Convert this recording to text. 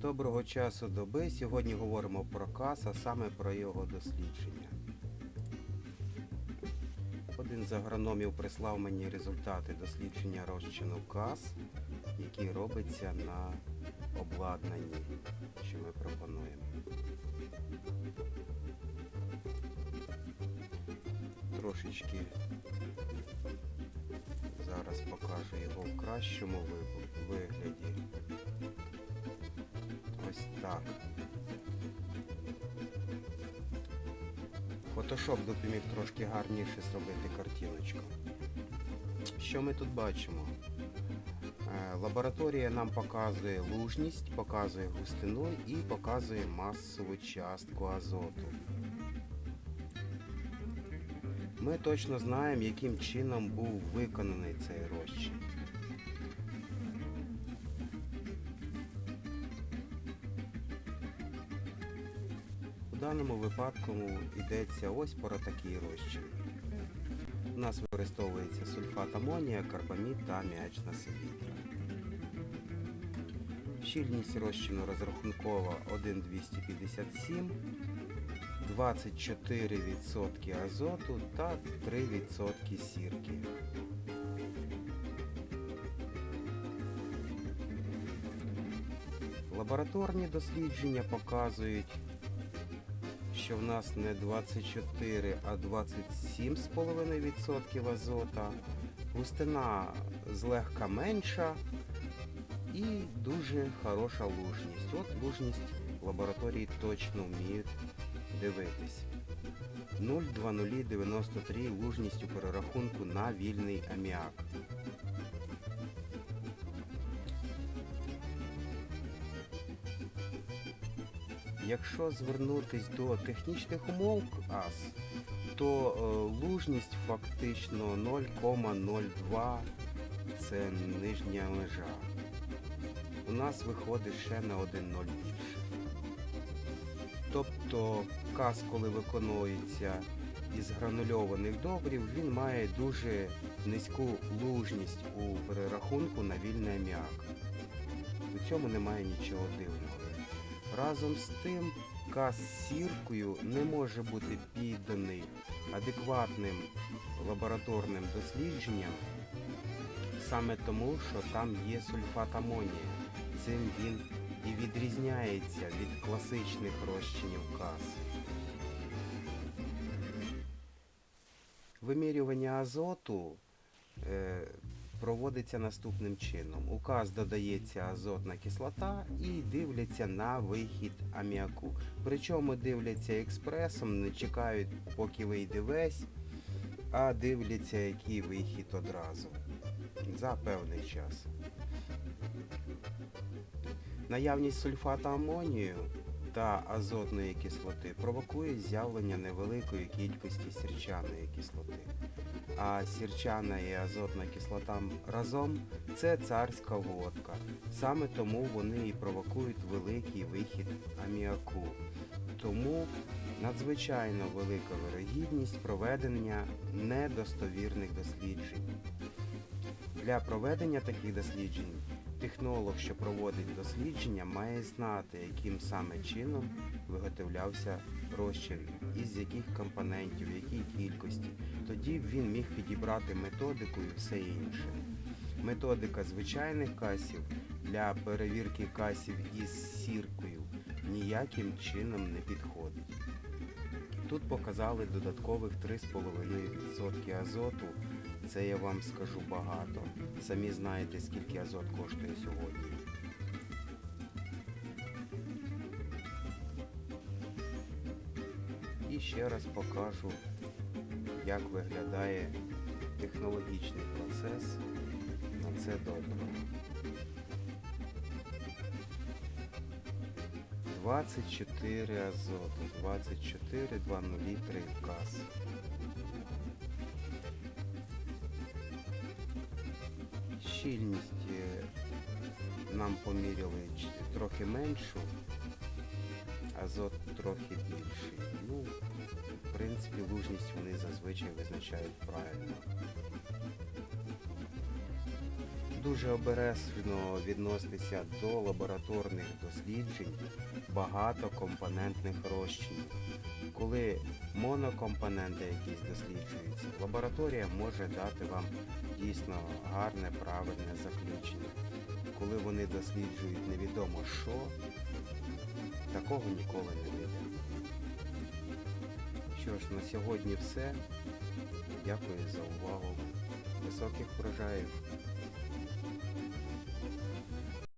Доброго часу доби. Сьогодні говоримо про кас, а саме про його дослідження. Один з агрономів прислав мені результати дослідження розчину кас, який робиться на обладнанні, що ми пропонуємо. Трошечки зараз покажу його в кращому вигляді. Ось так. Photoshop допоміг трошки гарніше зробити картиночку. Що ми тут бачимо? Е, Лабораторія нам показує лужність, показує густину і показує масову частку азоту. Ми точно знаємо, яким чином був виконаний цей розчин. У даному випадку йдеться ось про такий розчин. У нас використовується сульфат амонія, карбамід та аміачна селітра. Щільність розчину розрахункова 1,257, 24% азоту та 3% сірки. Лабораторні дослідження показують що в нас не 24, а 27,5% азота, густина злегка менша і дуже хороша лужність. От лужність лабораторії точно вміють дивитись. 0,2093 лужність у перерахунку на вільний аміак. Якщо звернутись до технічних умов АС, то е, лужність фактично 0,02 це нижня межа. У нас виходить ще на 1,0 більше. Тобто кас, коли виконується із гранульованих добрів, він має дуже низьку лужність у перерахунку на вільний аміак. У цьому немає нічого дивного. Разом з тим, каз з сіркою не може бути підданий адекватним лабораторним дослідженням, саме тому, що там є сульфат амонія. Цим він і відрізняється від класичних розчинів каз. Вимірювання азоту е, проводиться наступним чином. У каз додається азотна кислота і дивляться на вихід аміаку. Причому дивляться експресом, не чекають, поки вийде весь, а дивляться, який вихід одразу за певний час. Наявність сульфата амонію та азотної кислоти провокує з'явлення невеликої кількості сірчаної кислоти. А сірчана і азотна кислота разом це царська водка. Саме тому вони і провокують великий вихід аміаку. Тому надзвичайно велика вирогідність проведення недостовірних досліджень. Для проведення таких досліджень технолог, що проводить дослідження, має знати, яким саме чином виготовлявся розчин, із яких компонентів, в якій кількості. Тоді він міг підібрати методику і все інше. Методика звичайних касів для перевірки касів із сіркою ніяким чином не підходить. Тут показали додаткових 3,5% азоту. Це я вам скажу багато. Самі знаєте, скільки азот коштує сьогодні. І ще раз покажу, як виглядає технологічний процес на це добре. 24 азоту, 24, 203 кас. Щільність е, нам поміряли трохи меншу, азот трохи більший. Ну, в принципі, лужність вони зазвичай визначають правильно. Дуже обережно відноситися до лабораторних досліджень багатокомпонентних розчинів. Коли монокомпоненти якісь досліджуються, лабораторія може дати вам дійсно гарне, правильне заключення. Коли вони досліджують невідомо що, такого ніколи не вийде. Що ж, на сьогодні все. Дякую за увагу. Високих врожаїв!